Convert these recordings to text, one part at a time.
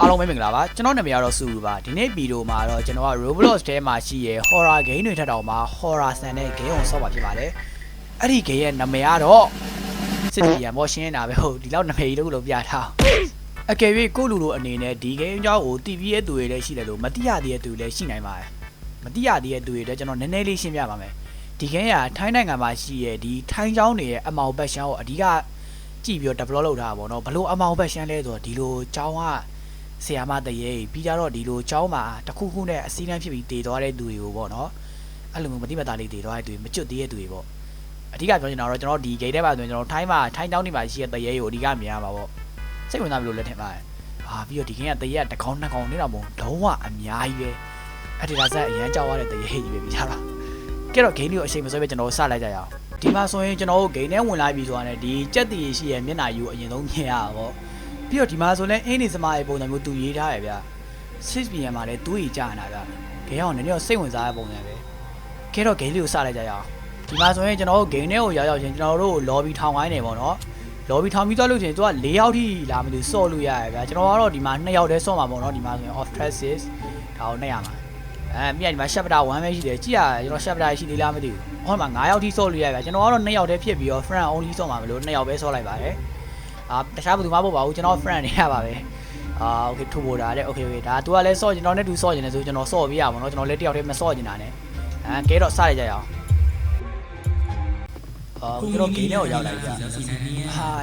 အားလုံးပဲမင်္ဂလာပါကျွန်တော်နာမည်ကတော့စူပါဒီနေ့ဗီဒီယိုမှာတော့ကျွန်တော်က Roblox ထဲမှာရှိရဲ့ horror game တွေထက်တောင်မှ horror ဆန်တဲ့ game ကိုဆော့ပါဖြစ်ပါတယ်အဲ့ဒီ game ရဲ့နာမည်ကတော့စစ်တီရန်မောရှင်းနေတာပဲဟုတ်ဒီလောက်နာမည်ကြီးလို့လို့ပြထားအကယ်၍ကိုလူလိုအနေနဲ့ဒီ game အကြောင်းကိုတည်ပြီးရဲ့သူတွေလည်းရှိတယ်လို့မတိရသေးတဲ့သူတွေလည်းရှိနိုင်ပါတယ်မတိရသေးတဲ့သူတွေလည်းကျွန်တော်နည်းနည်းလေးရှင်းပြပါမယ်ဒီ game ကထိုင်းနိုင်ငံမှာရှိရဲ့ဒီထိုင်းကျောင်းတွေရဲ့အမောင်ဘက်ရှမ်းကိုအဓိကကြည့်ပြီးတော့ develop လုပ်ထားတာပေါ့နော်ဘလို့အမောင်ဘက်ရှမ်းလဲဆိုတော့ဒီလိုကျောင်းက ဆရာမတရေပြီးကြတော့ဒီလိုចောင်းမှာတစ်ခုခုနဲ့အစည်းအဝေးဖြစ်ပြီးတည်သွားတဲ့သူတွေကိုပေါ့နော်အဲ့လိုမျိုးမတိမတာလေးတည်သွားတဲ့သူတွေမကျွတ်သေးတဲ့သူတွေပေါ့အဓိကပြောချင်တာတော့ကျွန်တော်ဒီ game ထဲမှာဆိုရင်ကျွန်တော်ထိုင်းမှာထိုင်းတောင်းနေမှာရှိတဲ့တရေကိုအဓိကမြင်ရမှာပေါ့စိတ်ဝင်စားပြီလို့လက်ထင်ပါတယ်အာပြီးတော့ဒီ game ကတရေကတစ်ကောင်နှစ်ကောင်နေတာမဟုတ်လုံးဝအများကြီးပဲအဲ့ဒီကစားအရန်ကြောက်ရတဲ့တရေကြီးပဲပြီးကြတာကဲတော့ game လေးကိုအချိန်မဆွဲပဲကျွန်တော်စလိုက်ကြရအောင်ဒီမှာဆိုရင်ကျွန်တော်တို့ game ထဲဝင်လာပြီဆိုတာနဲ့ဒီကြက်တည်ရှိရဲ့မျက်နှာယူအရင်ဆုံးမြင်ရတာပေါ့ ပြီးတော့ဒီမှာဆိုလဲအင်းနေစမရဲ့ပုံစံမျိုးသူရေးထားရဗျ 6PM မှာလဲသူ့ကြီးကြာနေတာဗျဂိမ်းအောင်နည်းနည်းတော့စိတ်ဝင်စားတဲ့ပုံစံပဲခဲတော့ဂိမ်းလေးကိုစလိုက်ကြရအောင်ဒီမှာဆိုရင်ကျွန်တော်တို့ဂိမ်းထဲကိုရောက်ရောက်ချင်းကျွန်တော်တို့ lobby ထောင်ခိုင်းနေပေါ့နော် lobby ထောင်ပြီးသွားလို့ချင်းသူက၄ယောက်ထိလာမလို့စော့လို့ရရဗျကျွန်တော်ကတော့ဒီမှာ2ယောက်တည်းစော့မှာပေါ့နော်ဒီမှာဆိုရင် off traces ဒါကို2ရမှာအဲမြင်ဒီမှာ chapter 1ပဲရှိတယ်ကြည့်ရကျွန်တော် chapter ရှိသေးလားမသိဘူးဟောမှာ9ယောက်ထိစော့လို့ရဗျကျွန်တော်ကတော့2ယောက်တည်းဖြစ်ပြီးတော့ friend only စော့မှာမလို့2ယောက်ပဲစော့လိုက်ပါတယ် အာတခြားဘယ်သူမှမဟုတ်ပါဘူးကျွန်တော် friend တွေရပါပဲအာโอเคထူပေါ်တာတဲ့โอเคโอเคဒါ तू ကလည်းစော့ကျွန်တော်နဲ့ तू စော့ကျင်တယ်ဆိုကျွန်တော်စော့ပေးရပါတော့ကျွန်တော်လည်းတယောက်တည်းမစော့ကျင်တာနဲ့အဲကဲတော့စလိုက်ကြရအောင်အာကျွန်တော်ဂိမ်းထဲကိုရောက်လာပြီဟာ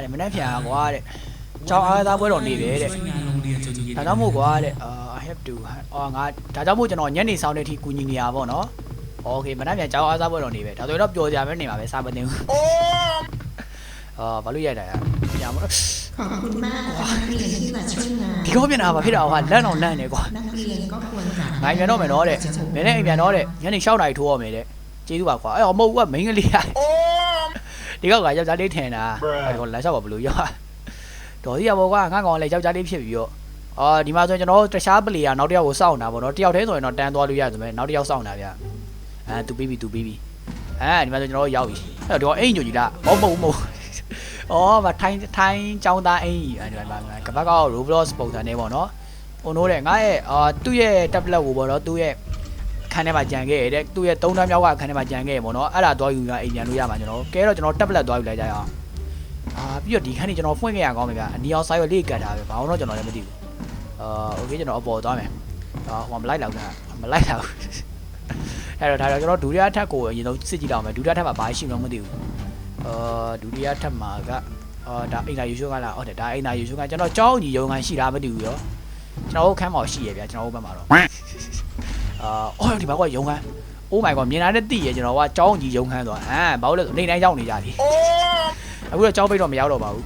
တဲ့မနေ့ပြန်ကွာတဲ့ကျောင်းအားသားပွဲတော်နေပဲတဲ့ဒါကြောင့်မို့ကွာတဲ့အာ I have to အော်ငါဒါကြောင့်မို့ကျွန်တော်ညနေဆောင်တဲ့အထိကူညီနေရပါတော့โอเคမနေ့ပြန်ကျောင်းအားသားပွဲတော်နေပဲဒါဆိုရင်တော့ပျော်ကြပဲနေပါပဲစားမသိဘူး အာဘာလို့ရိုက်တာလဲညာမလို့ဒီကောပြင်တာဘာဖြစ်တာဟာလန့်တော့လန့်နေကွာငိုင်ပြန်တော့မယ်နော်တဲ့မင်းနဲ့အိမ်ပြန်တော့တဲ့ညနေ6နာရီထိုးရမယ်တဲ့ကျေးဇူးပါကွာအဲ့ဟောမဟုတ်ကွာမိန်းကလေးဟာဒီကောက်ကယောက်ျားလေးထင်တာအဲ့ကောလမ်းလျှောက်ပါဘလို့ရောက်တော်စီရပေါ့ကွာငါကောင်လည်းယောက်ျားလေးဖြစ်ပြီးတော့အော်ဒီမှာဆိုကျွန်တော်တခြား player နောက်တစ်ယောက်ကိုစောင့်တာပေါ့နော်တယောက်တည်းဆိုရင်တော့တန်းသွားလို့ရတယ်ဆိုမဲ့နောက်တစ်ယောက်စောင့်တာဗျအဲသူပြီးပြီသူပြီးပြီအဲဒီမှာဆိုကျွန်တော်ရောက်ပြီအဲ့တော့အိမ်ညိုကြီးလားမဟုတ်မဟုတ်မဟုတ် အော်ဗထိုင်းထိုင်းចောင်းသားအိမ်ကြီးအဲဒီမှာကပတ်ကော Roblox ပုံစံနဲ့ပေါ့နော် ဟိုနိုးတဲ့ငါရဲ့အာသူ့ရဲ့ tablet ကိုပေါ့နော်သူ့ရဲ့ခန်းထဲမှာကြံခဲ့ရတဲ့သူ့ရဲ့သုံးတန်းမြောက်ကခန်းထဲမှာကြံခဲ့ရပေါ့နော်အဲ့ဒါသွားယူရအိမ်ပြန်လို့ရမှာကျွန်တော်ကဲတော့ကျွန်တော် tablet သွားယူလိုက်ကြရအောင်အာပြီးတော့ဒီခန်းကြီးကျွန်တော်ဖွင့်ခဲ့ရကောင်းပြီဗျာအနီအောင်ဆိုင်ရွက်လေးကတ်ထားပဲဘာလို့တော့ကျွန်တော်လည်းမသိဘူးအာโอเคကျွန်တော်အပေါ်သွားမယ်အာဟိုမလိုက်တော့တာမလိုက်တော့အဲ့တော့ဒါတော့ကျွန်တော်ဒုတိယထပ်ကိုအရင်ဆုံးစစ်ကြည့်တော့မယ်ဒုတိယထပ်မှာဘာရှိမှမသိဘူး အာဒုတိယထပ်မှာကအာဒါအိမ်သာယူရှိုးကလားဟုတ်တယ်ဒါအိမ်သာယူရှိုးကကျွန်တော်ကြောင်းကြီးရုံကန်ရှိတာမသိဘူးရောကျွန်တော်တို့ခန်းမှာရှိရဗျာကျွန်တော်တို့ဘက်မှာတော့အာအော်ဒီမှာကရုံခန်း Oh my god မြင်လာတဲ့တိရကျွန်တော်ကကြောင်းကြီးရုံခန်းသွားဟမ်ဘာလို့လဲဆိုနေတိုင်းရောက်နေကြပြီအခုတော့ကြောင်းပိတ်တော့မရောက်တော့ပါဘူး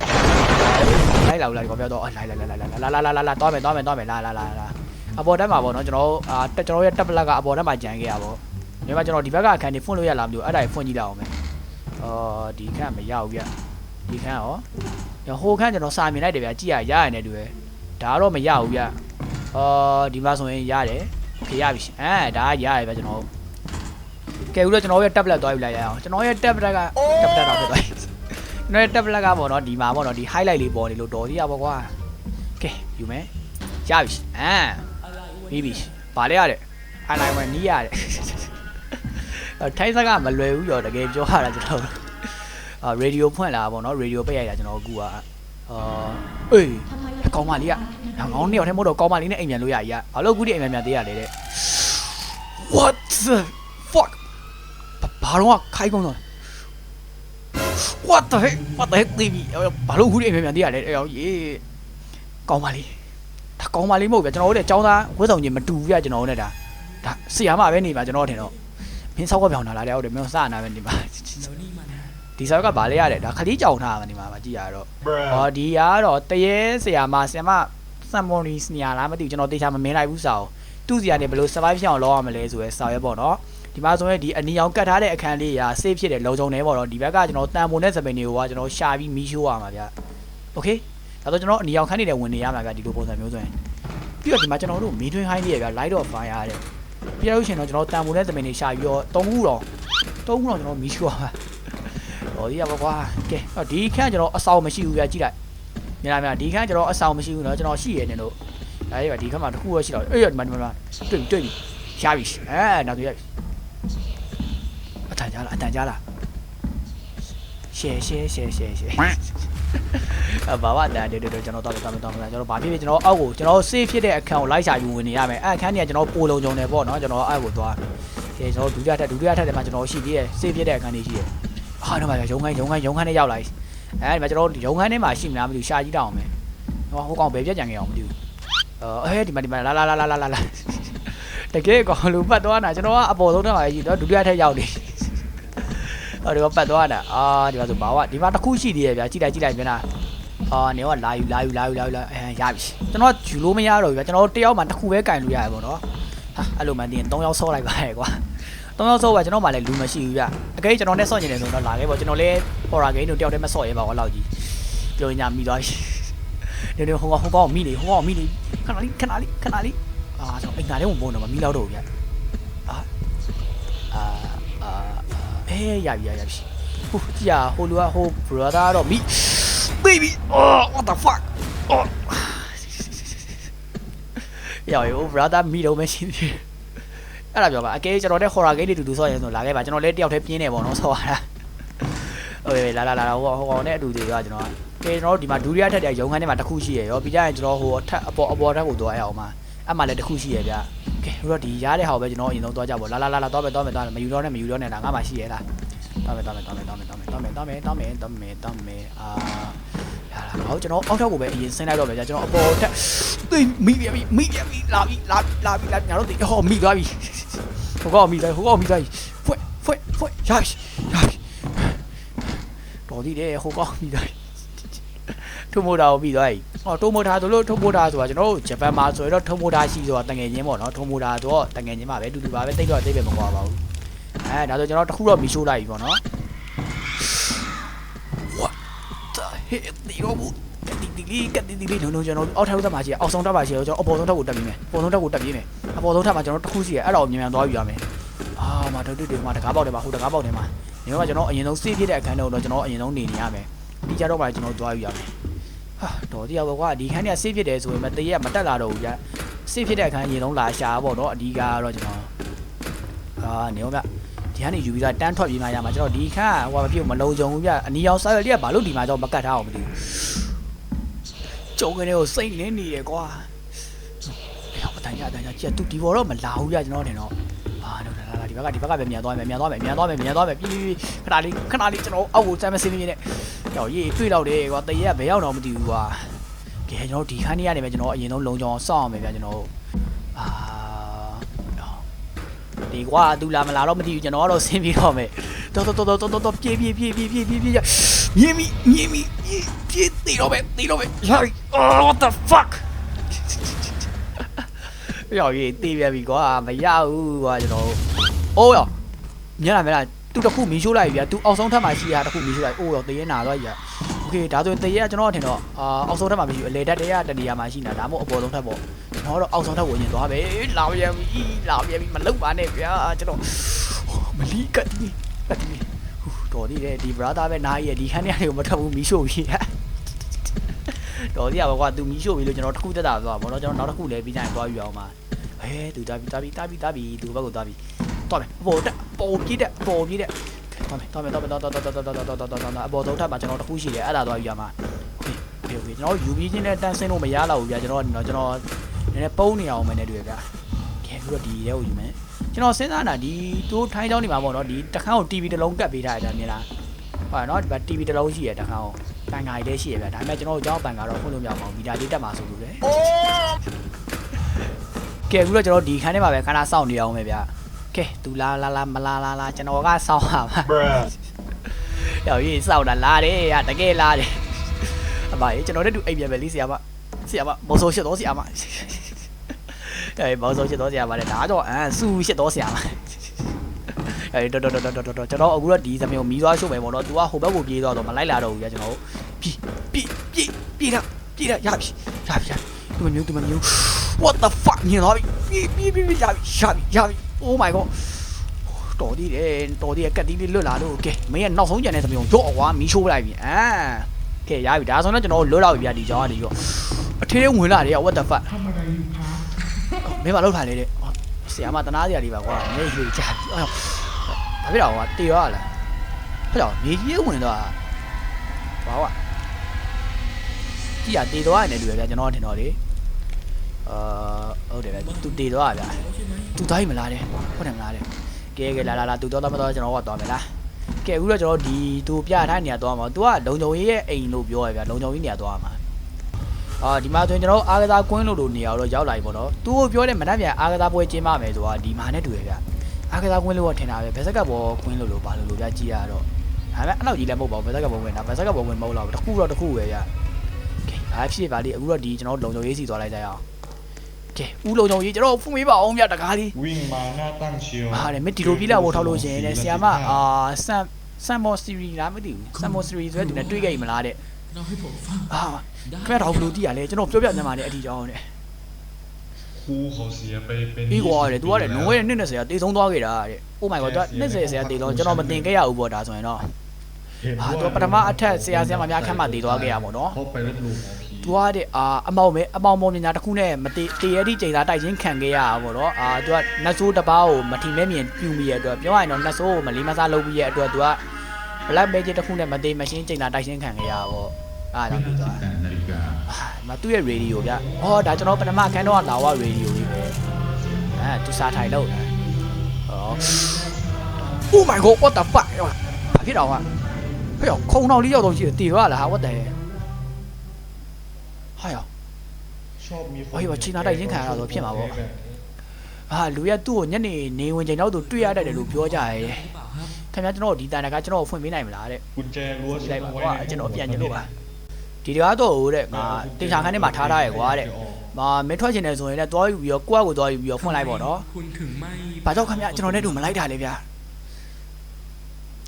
လိုက်လာလိုက်ကောပြောတော့လိုက်လိုက်လိုက်လိုက်လာလာလာလာလာသွားမယ်သွားမယ်သွားမယ်လာလာလာလာအပေါ်တက်မှာပေါ့နော်ကျွန်တော်အာတက်ကျွန်တော်ရဲ့တက်ပလက်ကအပေါ်တက်မှာကြံခဲ့ရပါဘောမြန်မာကျွန်တော်ဒီဘက်ကအခန်းနေဖွင့်လို့ရလားမသိဘူးအဲ့ဒါဖွင့်ကြည့်လိုက်အောင်မယ် အော်ဒီခန့်မရောက်ဗျဒီခန့်ရောညဟိုခန့်ကျွန်တော်စာမြင်လိုက်တယ်ဗျကြည်ရရရနေတူပဲဒါတော့မရဘူးဗျအော်ဒီမှာဆိုရင်ရတယ်ခေရပြီအဲဒါရရတယ်ဗျကျွန်တော်ကဲဦးတော့ကျွန်တော်ရဲ့ tablet သွားယူလိုက်ရအောင်ကျွန်တော်ရဲ့ tablet က tablet တော့ဖြစ်သွားပြီကျွန်တော်ရဲ့ tablet ကပေါ့နော်ဒီမှာပေါ့နော်ဒီ highlight လေးပေါ်နေလို့တော်သေးရပါကွာကဲယူမယ်ရပြီအဲပြီးပြီဗာလဲရတယ် highlight ဝင်နီးရတယ် ထိုင်းစကားမလွယ်ဘူးရောတကယ်ပြောရတာကျွန်တော်အာ radio ဖွင့်လာပေါ့နော် radio ပိတ်ရတာကျွန်တော်အခုကအာအေးကောင်းမလေးကငောင်းနှစ်ယောက်ထဲမဟုတ်တော့ကောင်းမလေးနဲ့အိမ်ပြန်လို့ရကြီးကဘာလို့အခုဒီအိမ်ပြန်ပြန်သေးရလဲတဲ့ What the fuck ဘာတော့ခိုင်းကုန်တော့ What the heck What the heck ဒီဘီဘာလို့အခုဒီအိမ်ပြန်ပြန်သေးရလဲအဲ့ရောရေးကောင်းမလေးဒါကောင်းမလေးမဟုတ်ဗျကျွန်တော်တို့တဲ့ចောင်းသားဝတ်ဆောင်ချင်းမတူဘူးဗျကျွန်တော်တို့နဲ့ဒါဒါဆီယာမပဲနေပါကျွန်တော်ထင်တော့ မင်းဆောက်ကပြောင်းလာလားတဲ့ဟုတ်တယ်မင်းစနာမယ်ဒီမှာဒီဆောက်ကဗာလဲရတယ်ဒါခလေးကြောင်ထားမှာဒီမှာမကြည့်ရတော့ဟောဒီကတော့တရဲဆရာမဆရာမစံပေါ်နီစနီယာလားမသိဘူးကျွန်တော်တေချာမမင်းလိုက်ဘူးစာအောင်သူ့စီကနေဘယ်လို survive ဖြစ်အောင်လုပ်ရမလဲဆိုရဲစာရွက်ပေါ့နော်ဒီမှာဆိုရင်ဒီအနီရောင်ကတ်ထားတဲ့အခန်းလေးရာ save ဖြစ်တယ်လုံခြုံနေပေါ့နော်ဒီဘက်ကကျွန်တော်တန်ပုံနဲ့စပိန်တွေကိုကကျွန်တော်ရှာပြီးမီးရှိုးရမှာဗျာ okay ဒါဆိုကျွန်တော်အနီရောင်ခန်းနေတယ်ဝင်နေရမှာဗျာဒီလိုပုံစံမျိုးဆိုရင်ပြီးတော့ဒီမှာကျွန်တော်တို့ midwin high လေးရဗျာ light of fire တဲ့ ပြီးတော့ရှင်တော့ကျွန်တော်တန်ပုံနဲ့စပင်တွေရှာပြီးတော့၃ခုတော့၃ခုတော့ကျွန်တော်မီးရှိုးရမှာတော်ကြီးရပါကွာကဲဒီခန်းကျွန်တော်အဆောင်မရှိဘူးဗျကြည့်လိုက် မြင်လာမြင်ဒီခန်းကျွန်တော်အဆောင်မရှိဘူးเนาะကျွန်တော်ရှိရဲနေလို့ အဲ့ဒီဒီခါမှာတစ်ခုရရှိတော့အေးဒီမှာဒီမှာတွေ့ပြီတွေ့ပြီရပြီအဲနောက်တွေ့ရပြီအတန်ကြားလားအတန်ကြားလား ရှယ်ရှယ်ရှယ်ရှယ်ရှယ်အဘာဝတန်တယ်တို့ကျွန်တော်တော့တော့တော့ကျွန်တော်ဘာဖြစ်ဖြစ်ကျွန်တော်အောက်ကိုကျွန်တော် save ဖြစ်တဲ့အခန်းကိုလိုက်ရှာယူဝင်နေရမယ်အဲ့အခန်းကြီးကကျွန်တော်ပိုလုံကြုံတယ်ပေါ့နော်ကျွန်တော်အောက်ကိုသွားကဲကျွန်တော်ဒုတိယထပ်ဒုတိယထပ်ထဲမှာကျွန်တော်ရှိသေးတယ် save ဖြစ်တဲ့အခန်းကြီးရှိတယ်ဟာတော့မှရုံခန်းရုံခန်းရုံခန်းနဲ့ရောက်လာပြီအဲဒီမှာကျွန်တော်ရုံခန်းထဲမှာရှိမလားမသိဘူးရှာကြည့်တော့အောင်မယ်ဟိုဟိုကောင်ဘယ်ပြက်ကြံခဲ့အောင်မသိဘူးအဲဒီမှာဒီမှာလာလာလာလာလာလာတကယ်ကောင်လူပတ်သွားတာကျွန်တော်ကအပေါ်ဆုံးထပ်မှာရှိတော့ဒုတိယထပ်ရောက်နေ ဟောဒီကပတ်သွားတာအာဒီမှာဆိုဘာဝဒီမှာတစ်ခုရှိသေးရဲ့ဗျာကြည့်လိုက်ကြည့်လိုက်ပြန်လာအာနေကလာယူလာယူလာယူလာယူလာအဲရပြီကျွန်တော်ယူလို့မရတော့ဘူးဗျာကျွန်တော်တယောက်မှတစ်ခုပဲကင်လို့ရတယ်ပေါ့နော်ဟာအဲ့လိုမှတင်3ယောက်ဆော့လိုက်ပါရဲ့ကွာ3ယောက်ဆော့ကကျွန်တော်မှလည်းလူမရှိဘူးဗျအကယ်ကျွန်တော်နဲ့ဆော့နေတယ်ဆိုတော့လာခဲ့ပေါ့ကျွန်တော်လည်း horror game တို့တယောက်တည်းမဆော့ရဲပါဘူးအဲ့လောက်ကြီးပြောရင်ညာမိသွားပြီဒီနေ့ဟိုကဟိုကောင်မိနေဟိုကောင်မိနေခဏလေးခဏလေးခဏလေးအာကျွန်တော်အိမ်သားလေးဝင်ပုံတော့မမိတော့တော့ဘူးဗျအာအာအာ ဘဲရပြီရပြီဟိုကြည်ဟိုလူကဟို brother တော့မိသိပြီ oh what the fuck oh ရော်ရို brother မိတော့မရှိသေးဘူးအဲ့ဒါပြောပါအကဲကျွန်တော်တဲ့ horror game တွေတူတူဆော့ရင်ဆိုလာခဲ့ပါကျွန်တော်လည်းတယောက်တည်းပြင်းနေပေါ့နော်ဆော့ရတာဟုတ်ပြီလာလာလာဟိုဟိုကောင်နဲ့အတူတူကကျွန်တော်ကဲကျွန်တော်ဒီမှာဒုတိယထက်တဲ့ရုံခန်းထဲမှာတစ်ခုရှိရရောပြီးကြရင်ကျွန်တော်ဟိုအထက်အပေါ်အပေါ်ထက်ကိုသွားရအောင်ပါ အဲ့မှာလည်းတစ်ခုရှိရဗျကဲဟိုတော့ဒီရားတဲ့ဟာကိုပဲကျွန်တော်အရင်ဆုံးသွားကြပါလာလာလာလာသွားမယ်သွားမယ်သွားမယ်မယူတော့နဲ့မယူတော့နဲ့ဒါငါမှရှိရလားသွားမယ်သွားမယ်သွားမယ်သွားမယ်သွားမယ်သွားမယ်သွားမယ်သွားမယ်သွားမယ်သွားမယ်အာရလာဟောကျွန်တော်အောက်ထက်ကိုပဲအရင်ဆင်းလိုက်တော့မယ်ကြာကျွန်တော်အပေါ်ထက်သိမိပြန်ပြီမိပြန်ပြီလာပြီလာလာပြီလာပြီငါတို့ဟောမိသွားပြီဟိုကောင်မိသွားဟိုကောင်မိသွားပြီဖွက်ဖွက်ဖွက်ရပြီရပြီတော်သေးတယ်ဟိုကောင်မိသွားပြီ ထုံမိုတာကိုပြီးသွားပြီဟောထုံမိုတာဆိုလို့ထုံမိုတာဆိုတာကျွန်တော်တို့ဂျပန်မှာဆိုရင်တော့ထုံမိုတာရှိဆိုတာတငယ်ချင်းပေါ့နော်ထုံမိုတာဆိုတော့တငယ်ချင်းမှာပဲတူတူပါပဲတိတ်တော့တိတ်ပဲမကွာပါဘူးအဲဒါဆိုကျွန်တော်တခုတော့မီရှိုးလိုက်ပြီပေါ့နော် What the hell ဒီရောဘူးဒီဒီလေးကဒီဒီလေးလုံးလုံးကျွန်တော်အောက်ထပ်တက်မှာရှိရအောက်ဆုံးတက်မှာရှိရကျွန်တော်အပေါ်ဆုံးတက်ကိုတက်ပြီးမယ်အပေါ်ဆုံးတက်ကိုတက်ပြီးမယ်အပေါ်ဆုံးတက်မှာကျွန်တော်တစ်ခုရှိရအဲ့ဒါကိုမြန်မြန်သွားယူရမယ်အာမတို့တို့တွေမှာတကားပေါက်တယ်မှာဟိုတကားပေါက်တယ်မှာဒီမှာကျွန်တော်အရင်ဆုံးစေးဖြစ်တဲ့အခန်းတော့ကျွန်တော်အရင်ဆုံးနေနေရမယ်ဒီကြတော့မှကျွန်တော်သွားယူရမယ် ဟာတော်တရားပဲကွာဒီခန်းကစေးဖြစ်တယ်ဆိုရင်မတရက်မတက်လာတော့ဘူးကြာစေးဖြစ်တဲ့အခန်းအရင်ဆုံးလာရှာပေါ့နော်အဓိကကတော့ကျွန်တော်အာနေဦးဗျဒီကနေယူပြီးသားတန်းထွက်ပြေးမှရမှာကျွန်တော်ဒီခန်းကဟိုမပြုတ်မလုံးကြုံဘူးဗျအနီအောင်စားရလေးကဘာလို့ဒီမှာတော့မကတ်ထားအောင်မသိဘူးကျုံကနေကိုစိတ်လင်းနေတယ်ကွာအေးအတန်ရအတန်ရကြည့်တူဒီဘောတော့မလာဘူးဗျကျွန်တော်ထင်တော့အာတော့လာလာ ဒီဘက်ကဒီဘက်ကပဲမြန်သွားမယ်မြန်သွားမယ်မြန်သွားမယ်မြန်သွားမယ်ပြီးပြီးခဏလေးခဏလေးကျွန်တော်အောက်ကိုစမ်းမစင်းနေနဲ့ကြောက်ရေးတွေ့တော့တယ်ကွာတရေကဘယ်ရောက်တော့မသိဘူးကွာကဲကျွန်တော်ဒီခန်းကြီးကနေပဲကျွန်တော်အရင်ဆုံးလုံကြအောင်စောင့်အောင်မယ်ဗျကျွန်တော်အာဒီကွာသူလာမလာတော့မသိဘူးကျွန်တော်ကတော့ဆင်းပြီးတော့မယ်တော်တော်တော်တော်တော်တော်ပြေးပြေးပြေးပြေးပြေးပြေးပြေးမြင်မိမြင်မိပြေးတေတော့ပဲတေတော့ပဲ oh what the fuck ရောက်ရေးတေးပြပြီကွာမရဘူးကွာကျွန်တော် အိုးရောမြင်လာမလားသူတခုမီးရှိုးလိုက်ပြီဗျာသူအောက်ဆုံးထပ်မှာရှိတာတခုမီးရှိုးလိုက်အိုးရောတရေနာသွားပြီဗျာโอเคဒါဆိုရင်တရေကကျွန်တော်ထင်တော့အာအောက်ဆုံးထပ်မှာမရှိဘူးအလေတက်တရေကတနေရာမှာရှိနေတာဒါမှမဟုတ်အပေါ်ဆုံးထပ်ပေါ့ကျွန်တော်တော့အောက်ဆုံးထပ်ကိုအရင်သွားပဲလာပြန်ပြီလာပြန်ပြီမလုတ်ပါနဲ့ဗျာကျွန်တော်မလီကတ်ဒီကတ်ဒီတော်သေးတယ်ဒီ brother ပဲနားရည်ဒီခန်းထဲကနေမထွက်ဘူးမီးရှို့ပြီတော်သေးရပါကွာသူမီးရှို့ပြီလို့ကျွန်တော်တခုတက်တာသွားပါတော့ကျွန်တော်နောက်တစ်ခုလည်းပြီးကြရင်သွားယူအောင်ပါဟဲသူတာပြီတာပြီတာပြီတာပြီသူဘက်ကိုသွားပြီ သွားမယ်ပေါ်တက်ပေါ်ပြည့်တက်ပေါ်ပြည့်တက်သွားမယ်သွားမယ်သွားမယ်သွားသွားသွားသွားသွားသွားသွားသွားအပေါ်ဆုံးထပ်မှာကျွန်တော်တခုရှိတယ်အဲ့ဒါသွားယူရမှာโอเคโอเคကျွန်တော်ယူပြီးချင်းနဲ့တန်းဆင်းလို့မရတော့ဘူးဗျာကျွန်တော်ကျွန်တော်နည်းနည်းပုံးနေအောင်မယ်နဲ့တွေ့ဗျာကဲပြီးတော့ဒီရဲကိုယူမယ်ကျွန်တော်စဉ်းစားတာဒီတိုးထိုင်းเจ้าနေမှာပေါ့နော်ဒီတခန်းကို TV တစ်လုံးကတ်ပေးထားတာမြင်လားဟုတ်နော်ဒီမှာ TV တစ်လုံးရှိရတခန်းကိုပန်ကားလေးရှိရဗျာဒါပေမဲ့ကျွန်တော်တို့ကျောင်းပန်ကားတော့ဖွင့်လို့မရပါဘူးမီတာလေးတက်မှာဆိုလို့လေကဲအခုတော့ကျွန်တော်ဒီခန်းထဲမှာပဲခဏစောင့်နေအောင်ပဲဗျာ ကဲသူလာလာလာမလာလာလာကျွန်တော်ကစောင့်ပါမှာ Bruh. ရောက်ရေးစောင့်တာလာတယ်ရတကယ်လာတယ်အမကြီးကျွန်တော်တို့တူအိမ်ပြန်ပဲလေးဆရာမဆရာမမော်ဆိုရှစ်တော့ဆရာမအဲမော်ဆိုရှစ်တော့ဆရာမလေဒါတော့အမ်စူရှစ်တော့ဆရာမအဲတော်တော်တော်တော်တော်ကျွန်တော်အခုတော့ဒီသမီးကိုမီးသွားရှုပ်မယ်ပေါ့နော် तू ကဟိုဘက်ကိုပြေးသွားတော့မလိုက်လာတော့ဘူးကြာကျွန်တော်တို့ပြေးပြေးပြေးပြေးတာပြေးတာရပြီရပြီရပြီသူမမျိုးသူမမျိုး what the fuck ညင်သွားပြီပြေးပြေးပြေးရပြီရပြီရပြီ Oh my god တော်သေးတယ်တော်သေးတယ်ကတ်တီးလေးလွတ်လာလို့ကဲမင်းရဲ့နောက်ဆုံးကြံတဲ့သမီးကိုကြော့အွားမီးရှိုးပလိုက်ပြီအာကဲရပြီဒါဆိုတော့ကျွန်တော်လွတ်လာပြီဗျာဒီကြောင်ကနေပြီးတော့အထေးဝင်လာတယ်က what the fuck မင်းမလောက်ထားလေတဲ့ဆရာမတနာစရာလေးပါကွာမင်းရေးကြပြီအော်ဘာဖြစ်တော့ကွာတေရောလားဖြစ်တော့မြေကြီးဝင်တော့ဘာကွာကြည်ရတေသွားနေတယ်လူရဗျာကျွန်တော်ထင်တော့လေ အာဟုတ်တယ်ဗျာသူတေသွားရဗျာသူသားကြီးမလားတဲ့ဟုတ်တယ်မလားတဲ့ကဲကဲလာလာလာသူတော့တော့မတော့ကျွန်တော်ကသွားမယ်လားကဲအခုတော့ကျွန်တော်ဒီသူပြထားနေရသွားမှာသူကလုံချုံကြီးရဲ့အိမ်လို့ပြောရဗျာလုံချုံကြီးနေရသွားမှာအာဒီမှာဆိုရင်ကျွန်တော်တို့အားကစားကွင်းလို့လို့နေရာတော့ရောက်လာပြီပေါ့နော်သူကိုပြောတဲ့မနက်ပြန်အားကစားပွဲကျင်းပမယ်ဆိုတာဒီမှာနဲ့တူရဗျအားကစားကွင်းလို့တော့ထင်တာပဲဘယ်ဆက်ကဘောကွင်းလို့လို့ဘာလို့လို့ဗျကြည်ရတော့ဒါပေမဲ့အဲ့လောက်ကြီးလည်းမဟုတ်ပါဘူးဘယ်ဆက်ကဘောကွင်းတာဘယ်ဆက်ကဘောကွင်းမဟုတ်တော့ဘူးတစ်ခုတော့တစ်ခုပဲဗျကဲအားဖြစ်ပါလိအခုတော့ဒီကျွန်တော်တို့လုံချုံရေးစီသွားလိုက်ကြရအောင် ကဲဦးလုံးကြောင့်ရေကျွန်တော်ဖုန်ပေးပါအောင်ဗျတကားလေးဝင်းမာနာတန့်ရှင်ဟာတယ်မဒီလိုပြီးလာဖို့ထောက်လို့ရှင်တဲ့ဆီယာမအာဆမ်ဆမ်မော်စီရီလားမသိဘူးဆမ်မော်စီရီဆိုတဲ့သူနဲ့တွေ့ခဲ့ရင်မလားတဲ့ဟာခက်တော့ဘလူတီးရလဲကျွန်တော်ပြောပြနေမှာလေအထီကြောင်းတဲ့ကူဟောစီရပေးပင်းဒီကွာတဲ့သူကတဲ့လုံးဝနဲ့20ဆရာတေဆုံးသွားခဲ့တာတဲ့ Oh my god သူက20ဆရာတေဆုံးကျွန်တော်မတင်ခဲ့ရဘူးပေါ့ဒါဆိုရင်တော့ဟာသူပထမအထက်ဆရာဆရာမများခန့်မှတေသွားခဲ့ရပါတော့ သူကတဲ့အာအမောင်ပဲအမောင်မောင်ညာတစ်ခုနဲ့မတေတရတိချိန်သာတိုက်ချင်းခံခဲ့ရတာပေါ့နော်အာသူကနတ်ဆိုးတစ်ပါးကိုမထီမဲ့မြင်ပြူမိရတဲ့အတွက်ပြောရရင်တော့နတ်ဆိုးကိုမလေးမစားလုပ်ပြီးရတဲ့အတွက်သူက black magic တစ်ခုနဲ့မတေမရှင်းချိန်သာတိုက်ချင်းခံခဲ့ရတာပေါ့အားလုံးပြီးသွားမသူ့ရဲ့ရေဒီယိုဗျ။အော်ဒါကျွန်တော်ပထမအခန်းတော့လာဝရေဒီယိုလေးပဲ။အဲသူစားထိုင်လို့။အော် Oh my god what the fuck ။ဖြစ်တော့ဟာ။ဟဲ့ခုံတော်လေးရောက်တော့ရှိတယ်တည်ရလားဟာ what the hell ဟာရောဘာရောချိန်သားတိုက်ရင်ခံရတာဆိုဖြစ်မှာပေါ့ဟာလူရသူ့ကိုညနေနေဝင်ချိန်တော့သူတွေ့ရတတ်တယ်လို့ပြောကြရတယ်ခင်ဗျာကျွန်တော်ဒီတန်တကကျွန်တော်ဖွင့်ပေးနိုင်မလားတဲ့ကုကျဲလို့ရှိလိုက်ပါကွာကျွန်တော်ပြန်ကျင်လို့ပါဒီတကားတော့ဟိုတဲ့ငါတင်ချာခန်းထဲမှာထားထားရကွာတဲ့မမင်းထွက်ချင်တယ်ဆိုရင်လည်းတွားယူပြီးတော့ကိုယ့်အကိုတွားယူပြီးတော့ဖွင့်လိုက်ပါတော့ဘာကြောင့်ခင်ဗျာကျွန်တော်နဲ့တူမလိုက်တာလေဗျာ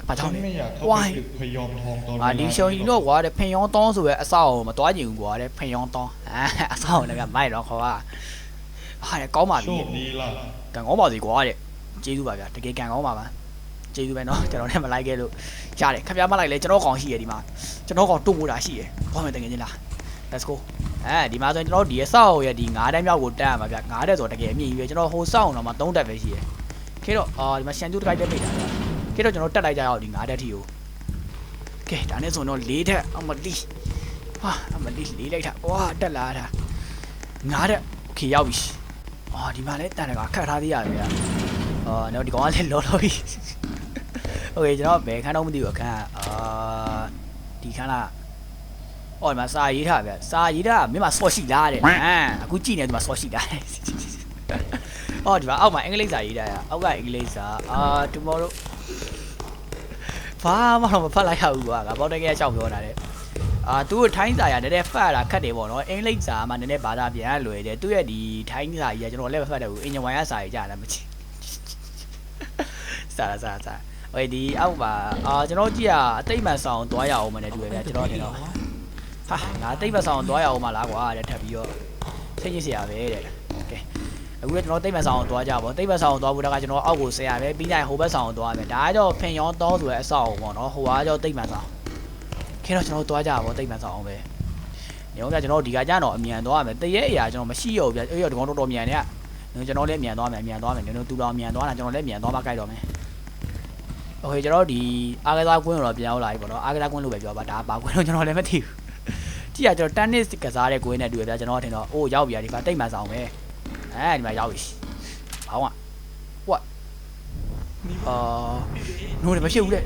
ဘာကြော ฉั င့် น လဲ ไม่อยากเข้า ဝို ไป င်း ตึกพยอมทองตอน ။အာဒီရှုံကြီးတော့ကွာတဲ့ဖင်ယောတောင်းဆိုရဲအဆောက်အအုံမတွားကျင်ဘူးကွာတဲ့ဖင်ယောတောင်း။အာအဆောက်အအုံလည်းကမိုက်တော့ခေါ်ပါ။ဟာတဲ့ကောင်းပါ โช ပြီ คดีล่ะ ။ကံကောင်းပါစီကွာတဲ့။ကျေးဇူးပါဗျာ။တကယ်ကံကောင်းပါပါ။ကျေးဇူးပဲနော်ကျွန်တော်နဲ့မလိုက်ခဲ့လို့ရတယ်ခင်ဗျားမလိုက်လဲကျွန်တော်ကောင်ရှိရဒီမှာကျွန်တော်ကောင်တုံ့မိုးတာရှိရ။ဘာမှတကယ်ချင်းလား။ Let's go အဲဒီမှာဆိုရင်ကျွန်တော်တို့ဒီအဆောက်အအုံရဲ့ဒီ9တန်းမြောက်ကိုတက်ရမှာဗျ9တက်ဆိုတော့တကယ်အမြင့်ကြီးပဲကျွန်တော်ဟိုစောက်အောင်တော့မှ3တက်ပဲရှိရ။ခေတော့အာဒီမှာရှန်ကျူတစ်ခိုက်ပဲပိတ်တာ ဗျခေတော့ကျွန်တော်တက်လိုက်ကြရအောင်ဒီ9တက်ထီကိုကဲဒါနဲ့ဆိုတော့4တက်အမလီဟာအမလီလေးလိုက်တာဝါတက်လာတာ9တက်โอเคရောက်ပြီအာဒီမှာလည်းတန်တကခတ်ထားသေးရတယ်ဗျအာတော့ဒီကောင်ကလည်းလောလောပြီโอเคကျွန်တော်ဘယ်ခန်းတော့မသိဘူးအခန်းအာဒီခန်းလားအော်ဒီမှာစာရေးထားဗျစာရေးထားမင်းမဆော့ရှိလားတဲ့အာအခုကြည့်နေဒီမှာဆော့ရှိလားအော်ဒီမှာအောက်မှာအင်္ဂလိပ်စာရေးထားရအောက်ကအင်္ဂလိပ်စာအာ tomorrow ဘာမှတော့မဖတ်လိုက်ရဘူးကွာငါပေါက်တကယ်ရှောက်ပြောတာတဲ့အာသူ့ထိုင်းစာရနည်းနည်းဖတ်တာခက်တယ်ပေါ့နော်အင်္ဂလိပ်စာမှနည်းနည်းဘာသာပြန်ရလွယ်တယ်သူ့ရဲ့ဒီထိုင်းစာကြီးကကျွန်တော်လည်းမဖတ်တယ်ဘူးအင်ဂျင်ဝိုင်ရစာကြီးကြားတယ်မချစ်စာလာစာစာဟိုဒီအောက်မှာအာကျွန်တော်ကြည့်ရအတိတ်မှန်ဆောင်သွားရအောင်မနဲ့တူရဗျကျွန်တော်တင်တော့ဟာငါအတိတ်မှန်ဆောင်သွားရအောင်မလားကွာတဲ့ထပ်ပြီးတော့စိတ်ကြီးစရာပဲတဲ့ကဲ အခုလည်းကျွန်တော်တိတ်မှန်ဆောင်သွားကြပါဘောတိတ်မှန်ဆောင်သွားဖို့တကကျွန်တော်အောက်ကိုဆရာပဲပြီးကြရင်ဟိုဘက်ဆောင်သွားမယ်ဒါကတော့ဖင်ရောတောဆိုရဲအဆောက်အုံပေါ့နော်ဟိုကတော့တိတ်မှန်ဆောင်ခဲတော့ကျွန်တော်သွားကြပါဘောတိတ်မှန်ဆောင်အောင်ပဲနေအောင်ပြကျွန်တော်ဒီကကြတော့အမြန်သွားမယ်တရဲအရာကျွန်တော်မရှိရောဗျအေးရောဒီကောင်တော်တော်မြန်နေကကျွန်တော်လည်းအမြန်သွားမယ်အမြန်သွားမယ်နင်တို့တူတော်အမြန်သွားတာကျွန်တော်လည်းအမြန်သွားမှကြိုက်တော့မယ်โอเคကျွန်တော်ဒီအားကစားကွင်းတော့ပြန်ရောက်လာပြီပေါ့နော်အားကစားကွင်းလို့ပဲပြောပါဒါဘာကွင်းလို့ကျွန်တော်လည်းမသိဘူးကြည့်ရကျွန်တော်တန်နစ်ကစားတဲ့ကွင်းနဲ့တွေ့ရဗျကျွန်တော်ထင်တော့အိုးရောက်ပြီဒီကတိတ်မှန်ဆောင်ပဲ အဲဒီမှာရောက်ပြီဘောင်းကအာနိုးတယ်မဖြစ်ဘူးတဲ့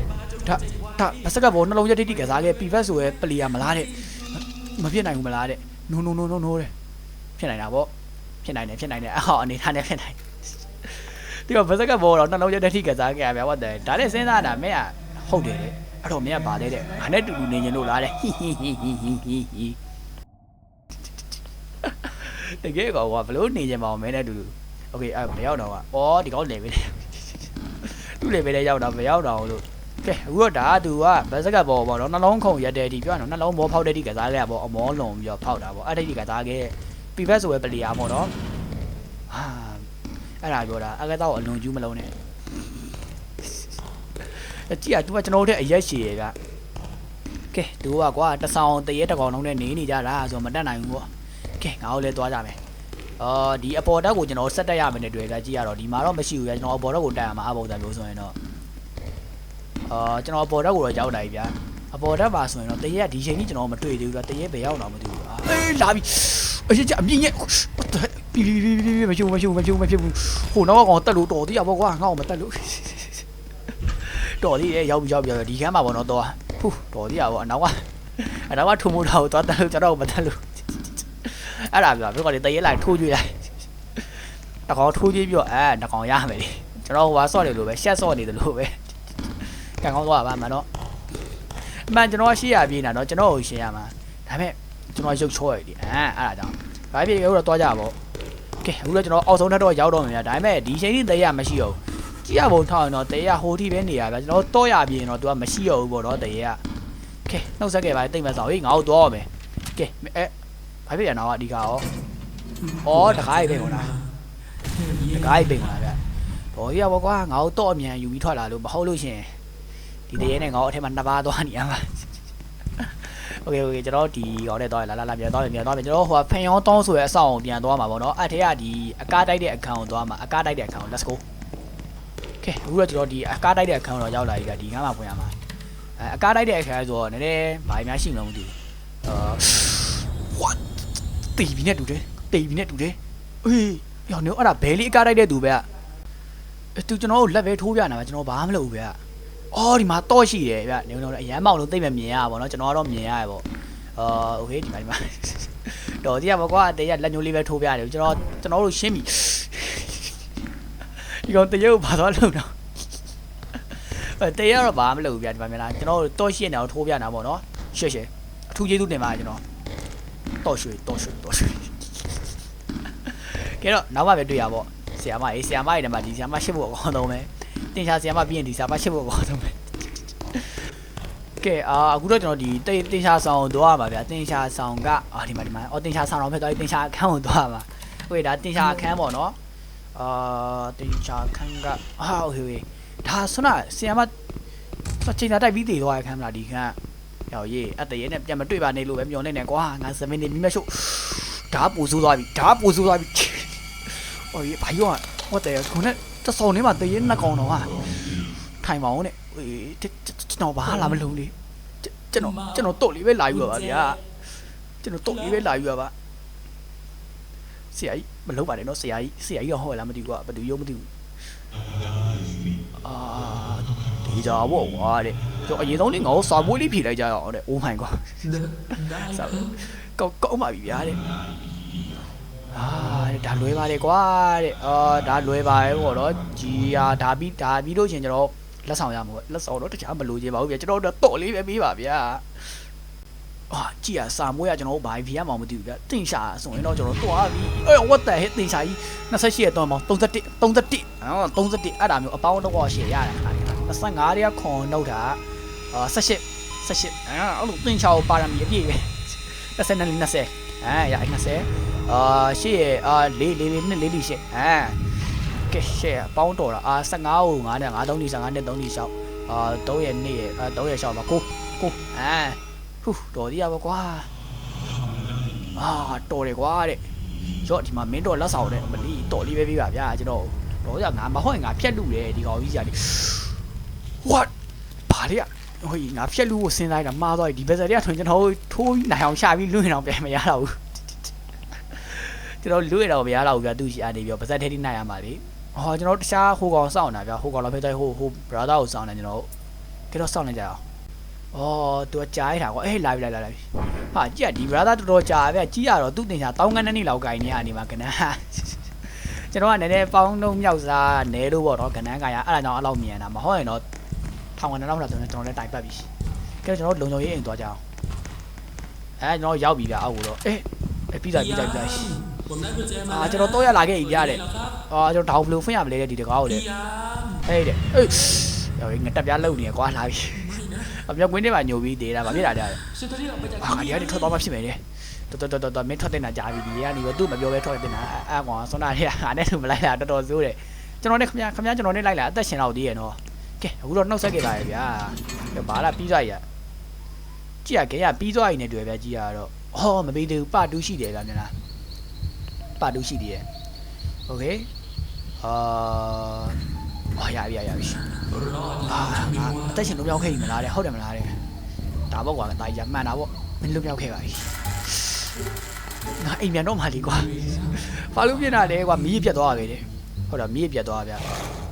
ဒါဒါမစကဘောနှလုံးရက်တိတိကစားခဲ့ပီဖက်ဆိုရဲပလီယာမလားတဲ့မဖြစ်နိုင်ဘူးမလားတဲ့နိုးနိုးနိုးနိုးနိုးတဲ့ဖြစ်နိုင်တာပေါ့ဖြစ်နိုင်တယ်ဖြစ်နိုင်တယ်အော်အနေထားနဲ့ဖြစ်နိုင်ဒီကမစကဘောတော့နှလုံးရက်တိကစားခဲ့ရဗျာဟုတ်တယ်ဒါနဲ့စဉ်းစားတာမင်းကဟုတ်တယ်တဲ့အဲ့တော့မင်းကပါသေးတဲ့ငါနဲ့တူတူနေရင်လို့လားတဲ့ဟီဟီဟီဟီဟီဟီဟီ တကယ်ကောကဘလို့နေကြမအောင်မင်းနဲ့တူတူโอเคအဲ့ဘယ်ရောက်တော့ကအော်ဒီကောင်းလေပဲ သူ့လေပဲလေးရောက်တာမရောက်တော့လို့ကဲအခုတော့ဒါကသူကဘတ်စကတ်ဘောပေါ့နော်နှလုံးခုန်ရက်တဲ့ဒီပြောရအောင်နှလုံးဘောဖောက်တဲ့ဒီကစားခဲ့ရပေါ့အမောလုံပြီးတော့ဖောက်တာပေါ့အဲ့ဒီကစားခဲ့ပီဖက်ဆိုပဲပလီယာပေါ့နော်ဟာအဲ့ဒါပြောတာအကတောက်အလွန်ကျူးမလုံးနဲ့အကြည့်က तू ကကျွန်တော်တို့တဲ့အရက်ရှည်ရက ကဲသူကကွာတဆောင်တရေတကောင်လုံးနဲ့နေနေကြတာဆိုတော့မတက်နိုင်ဘူးပေါ့ ကဲငါတို့လည်းသွားကြမယ်အော်ဒီအပေါ်တက်ကိုကျွန်တော်ဆက်တက်ရမယ်နဲ့တွေ့ကြကြည့်ရတော့ဒီမှာတော့မရှိဘူးဗျာကျွန်တော်အပေါ်တက်ကိုတက်ရမှာအပုံစံမျိုးဆိုရင်တော့အာကျွန်တော်အပေါ်တက်ကိုတော့ရောက်လာပြီဗျာအပေါ်တက်ပါဆိုရင်တော့တရေကဒီချိန်ကြီးကျွန်တော်မတွေ့သေးဘူးဗျာတရေဘယ်ရောက်တော့မသိဘူးအာအေးလာပြီအရင်ကအမြင့်ရဲ့ပီပီပီပီမဖြူမဖြူမဖြူမဖြူဟိုတော့ကောင်တက်လို့တော်သေးရပေါ့ကွာငါ့ကိုမတက်လို့တော်သေးရဲ့ရောက်ပြီရောက်ပြီဒီခန်းမှာပေါ့နော်တော့ဖူးတော်သေးရပေါ့အနောက်ကအတော့ကထုံမိုးတော့သွားတယ်လို့ကျွန်တော်မတက်လို့ အဲ့ဒါပြောဘယ်ကောင်တရေလိုက်ထိုးကြည့်လိုက်တကောင်ထိုးကြည့်ပြီးတော့အဲတကောင်ရမယ်လေကျွန်တော်ဟိုပါဆော့တယ်လို့ပဲရှက်ဆော့နေတယ်လို့ပဲကံကောင်းသွားပါမှန်တော့အမှန်ကျွန်တော်ရှိရပြေးနေတာတော့ကျွန်တော်ကိုရှင်းရမှာဒါပေမဲ့ကျွန်တော်ရုပ်ချောရည်ဒီအဲအဲ့ဒါကြောင့်ဘာဖြစ်ရုပ်တော့သွားကြပါဘောကဲအခုလည်းကျွန်တော်အောက်ဆုံးထပ်တော့ရောက်တော့မယ်ဗျာဒါပေမဲ့ဒီချိန်ကြီးတရေမရှိတော့ကြည့်ရပုံထောက်ရင်တော့တရေဟိုထိပဲနေရဗျာကျွန်တော်တော့ရပြေးရင်တော့ तू ကမရှိတော့ဘူးပေါ့နော်တရေကကဲနှုတ်ဆက်ခဲ့ပါတိတ်မဆောင်ဟေးငါ့ကိုတော့မယ်ကဲအဲ ဘာဖြစ်ရအောင်အဒီကရောဩတကားကြီးပဲဟောလားတကားကြီးပဲဟောလားဗျဘောကြီးရောကွာငါ့ကိုတော့အမြန်ယူပြီးထွက်လာလို့မဟုတ်လို့ရှင်ဒီတရေနဲ့ငါ့အထက်မှာနှစ်ပါးသွားနေရမှာโอเคโอเคကျွန်တော်ဒီကောင်နဲ့တော့လာလာလာပြန်သွားပြန်ပြန်သွားပြန်ကျွန်တော်ဟိုဖန်ရောတောင်းဆိုရဲအဆောင်ကိုပြန်သွားမှာပေါ့နော်အဲ့ထဲကဒီအကားတိုက်တဲ့အခန်းကိုသွားမှာအကားတိုက်တဲ့အခန်းကို let's go ကဲအခုတော့ကျွန်တော်ဒီအကားတိုက်တဲ့အခန်းကိုတော့ရောက်လာပြီကဒီငါးမှာဖွင့်ရမှာ အဲအကားတိုက်တဲ့အခါဆိုတော့နည်းနည်းဘာများရှိမလို့မသိဘူးအာ what တီဗီနဲ့တူတယ်တီဗီနဲ့တူတယ်အေးရောင်နေအဲ့ဒါဘဲလေးအကားတိုက်တဲ့သူပဲအဲသူကျွန်တော်တို့လက်ပဲထိုးပြနေတာကျွန်တော်ဘာမှမလုပ်ဘူးဗျအော်ဒီမှာတော့ရှိတယ်ဗျနေတော့အရန်မောက်လို့သိမမြင်ရပါဘောနော်ကျွန်တော်ကတော့မြင်ရရပေါ့အာโอเคဒီမှာဒီမှာတော်ကြည့်ရပါကွာတရလက်ညှိုးလေးပဲထိုးပြတယ်ကျွန်တော်ကျွန်တော်တို့ရှင်းပြီဒီကောင်တရုပ်ဘာသွားလို့တော့ အဲတေးရတော့ဘာမှမလုပ်ဘူးဗျာဒီမှာမြင်လားကျွန်တော်တို့တော့ရှင်းနေအောင်ထိုးပြနေတာပေါ့နော်ရှေ့ရှေ့အထူးကျေးဇူးတင်ပါတယ်ကျွန်တော် တော့ရွှေတော့ရွှေတော့ရွှေကဲတော့နောက်မှပဲတွေ့ရပါဆီယာမအေးဆီယာမရဲ့တမှာဒီဆီယာမရှိဖို့အကောင်းဆုံးပဲတင်ချာဆီယာမပြီးရင်ဒီဆီယာမရှိဖို့အကောင်းဆုံးပဲကဲအာအခုတော့ကျွန်တော်ဒီတင်တင်ချာဆောင်ကိုသွားရမှာဗျာတင်ချာဆောင်ကအာဒီမှာဒီမှာအော်တင်ချာဆောင်တော့ဖက်သွားပြီတင်ချာအခန်းကိုသွားရမှာဟုတ်ကဲ့ဒါတင်ချာအခန်းပေါ့နော်အာတင်ချာအခန်းကအာဟုတ်ဟေးဒါဆွမ်းနာဆီယမစချိန်သာတိုက်ပြီးတည်သွားရခံမလားဒီခန့် ရောက်ရေးအတရေနဲ့ပြန်မတွေ့ပါနဲ့လို့ပဲမျောနေနေကွာငါ7မိနစ်မိမရှုပ်ဓာပူဆိုးသွားပြီဓာပူဆိုးသွားပြီဟိုဘာရောဟိုတဲ့ခုနဲ့တဆောင်းနေမှာတရေနှစ်ကောင်တော့ဟာထိုင်ပါအောင်နဲ့အေးကျွန်တော်ဘာလာမလုံးလေကျွန်တော်ကျွန်တော်တော့လေးပဲလာယူရပါဗျာကျွန်တော်တော့လေးပဲလာယူရပါဆရာကြီးမလုံးပါနဲ့နော်ဆရာကြီးဆရာကြီးတော့ဟောလားမသိဘူးကွာဘယ်သူရုံးမသိဘူးအာဒီကြပေါ့ကွာတဲ့ ကျွန်တော်အရင်ဆုံးလေးငါ့ကိုစာပွေးလေးဖြေလိုက်ကြရအောင်တဲ့ Oh my god စာကောက်ကောက်ပါပြီဗျာတဲ့အာဒါလွယ်ပါလေကွာတဲ့အာဒါလွယ်ပါရဲ့ပေါ့နော်ကြီးယာဒါပြီးဒါပြီးလို့ရှင်ကျွန်တော်လက်ဆောင်ရမှာပေါ့လက်ဆောင်တော့တခြားမလိုချင်ပါဘူးဗျာကျွန်တော်တော့တော့လေးပဲပေးပါဗျာအာကြည်ရစာမွေးရကျွန်တော်ဘာဖြေရမှာမသိဘူးဗျာတင်ရှာဆိုရင်တော့ကျွန်တော်တွားပြီအေး what the heck တင်ရှာကြီး28ရက်တော့မောင်31 31အော်31အဲ့ဒါမျိုးအပေါင်းတော့ရှေ့ရတယ်ခါလေး25ရက်ခွန်နှုတ်တာ အာ18 18အာအဲ့လိုတင်ရှာကိုပါရမီအပြည့်ပဲ20နဲ့20အာရ20အာရှေ့ရအာလေးလေးလေးနှစ်လေးလေးရှေ့အာကဲရှေ့အပေါင်းတော်တာအာ15ကို9နဲ့9 3 15နဲ့3 6အာ3ရက်နေ့ရအာ3ရက်6ပါကိုကိုအာဟူတော်ဒီရပါကွာအာတော်တယ်ကွာတဲ့ရော့ဒီမှာမင်းတော်လက်ဆောင်တဲ့မလီတော်လေးပဲပေးပါဗျာကျွန်တော်တော့ရငါမဟုတ်ရင်ငါဖြတ်လူတယ်ဒီကောင်ကြီးကြီး what ဘာလဲ ဟိုငါဖြက်လူကိုစဉ်းစားရတာမှားသွားပြီဒီဘက်စတွေကထွင်ကျွန်တော်ထိုးနိုင်အောင်ရှာပြီးလွှင့်အောင်ပြန်မရတော့ဘူးကျွန်တော်လွှင့်တော့မရတော့ဘူးဗျာသူရှိအနေပြီးဗစက်ထဲထိနိုင်ရမှာလေဟောကျွန်တော်တခြားဟိုကောင်စောင့်နေတာဗျာဟိုကောင်တော့ဖက်တိုင်းဟိုဟို brother ကိုစောင့်နေကျွန်တော်ကဲတော့စောင့်နေကြအောင်အော်သူကကြားရတာကွာအေးလာပြီလာလာပြီဟာကြက်ဒီ brother တော်တော်ကြာဗျာကြီးရတော့သူ့တင်ချာတောင်းကန်းနှစ်လောက်ကိုင်းနေရနေမှာကနန်းကျွန်တော်ကနည်းနည်းပေါင်းလုံးမြောက်စားနဲလို့ပေါ့နော်ကနန်းကရအဲ့ဒါကြောင့်အဲ့လောက်မြန်တာမဟုတ်ရင်တော့ ထောင်ကနေတော့လာဆိုရင်ကျွန်တော်လည်းတိုင်ပတ်ပြီကဲကျွန်တော်လုံချုံရေးအိမ်သွားကြအောင်အဲကျွန်တော်ရောက်ပြီဗျာအောက်ကိုတော့အေးပြီးသားပြီးသားပြီးသားအာကျွန်တော်တော့ရလာခဲ့ပြီဗျာလေအော်ကျွန်တော်ဒေါင်ဘလူးဖွင့်ရမလဲဒီတကားကိုလေဟေးတဲ့အေးရောငါတက်ပြားလုံနေကွာလာပြီအမြောက်ကွင်းထဲမှာညိုပြီးသေးတာဗာမြေတာကြတယ်အာဒီကနေထွက်သွားမှဖြစ်မယ်လေတော်တော်တော်တော်မင်းထွက်တင်တာကြာပြီဒီကနေတော့သူ့မပြောပဲထွက်တင်တာအဲ့ကောင်ဆွမ်းတာတွေကငါနဲ့သူမလိုက်တာတော်တော်ဆိုးတယ်ကျွန်တော်နဲ့ခမရခမရကျွန်တော်နဲ့လိုက်လာအသက်ရှင်တော့သေးရနော် ကဲအခုတော့နှုတ်ဆက်ခဲ့ပါရဲ့ဗျာဘာလာပြီးသွားရ ကြည့်ရခင်ရပြီးသွားရင်လည်းတွေ့ဗျာကြည့်ရတော့ဟောမပြီးသေးဘူးပတူးရှိတယ်ဗျာမြန်လားပတူးရှိတယ်โอเคအာအော်ရပြီရပြီအာငါအသက်ရှင်လုံးရောက်ခဲ့ပြီမလားတဲ့ဟုတ်တယ်မလားတဲ့ဒါပေါ့ကွာတာကြီးမှန်တာပေါ့မင်းလုံးရောက်ခဲ့ပါပြီငါအိမ်ပြန်တော့မှလीကွာဘာလို့ပြင်တာလဲကွာမီးပြတ်သွားခဲ့တယ်ဟုတ်တာမီးပြတ်သွားဗျာ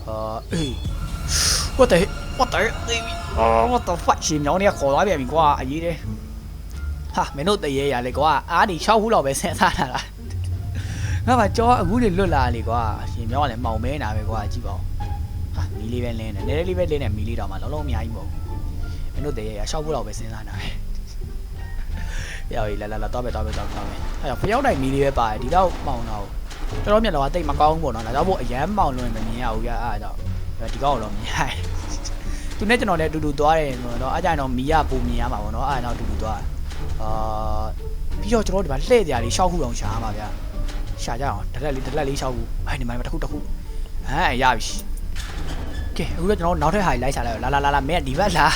အာအေး what the what the baby oh what the fuck ရှင်မြောင်းတွေကခေါ်သွားပြန်ပြီကွာအရေးတယ်ဟာမင်းတို့တရေရလေကွာအားဒီ6ခုလောက်ပဲဆင်စားတာလားငါမှကြောအခုတွေလွတ်လာလေကွာရှင်မြောင်းကလည်းမှောင်မဲနေတာပဲကွာကြည့်ပါဦးဟာမီလေးပဲလင်းတယ်နည်းနည်းလေးပဲလင်းတယ်မီလေးတော့မှလုံးလုံးအများကြီးမဟုတ်ဘူးမင်းတို့တရေရ6ခုလောက်ပဲဆင်စားနေတာပဲရောက်ပြီလာလာလာတော့ပဲတော့ပဲတော့ပဲအဲ့တော့ဖျောက်တိုင်းမီလေးပဲပါတယ်ဒီတော့မှောင်တော့တော်တော်မြတ်လောကတိတ်မကောင်းဘူးပေါ့နော်ဒါကြောင့်မို့အရန်မှောင်လို့မမြင်ရဘူးကြအဲ့ဒါကြောင့်ဒီကောက်တော့မြင်ရတယ် သူနဲ့ကျွန်တော်လည်းအတူတူသွားတယ်ဆိုတော့အားကြရင်တော့မီရပုံမြင်ရမှာပေါ့နော်အားတော့အတူတူသွားအာပြီးတော့ကျွန်တော်ဒီမှာလှည့်ကြလေးရှောက်ခုအောင်ရှားမှာဗျာရှာကြအောင်တလက်လေးတလက်လေးရှောက်ခုအဲ့ဒီမှာတစ်ခုတစ်ခုဟမ်ရပြီကဲအခုတော့ကျွန်တော်နောက်ထပ်ဟာလိုက်ရှာလိုက်လာလာလာလာမင်းဒီဘက်လာ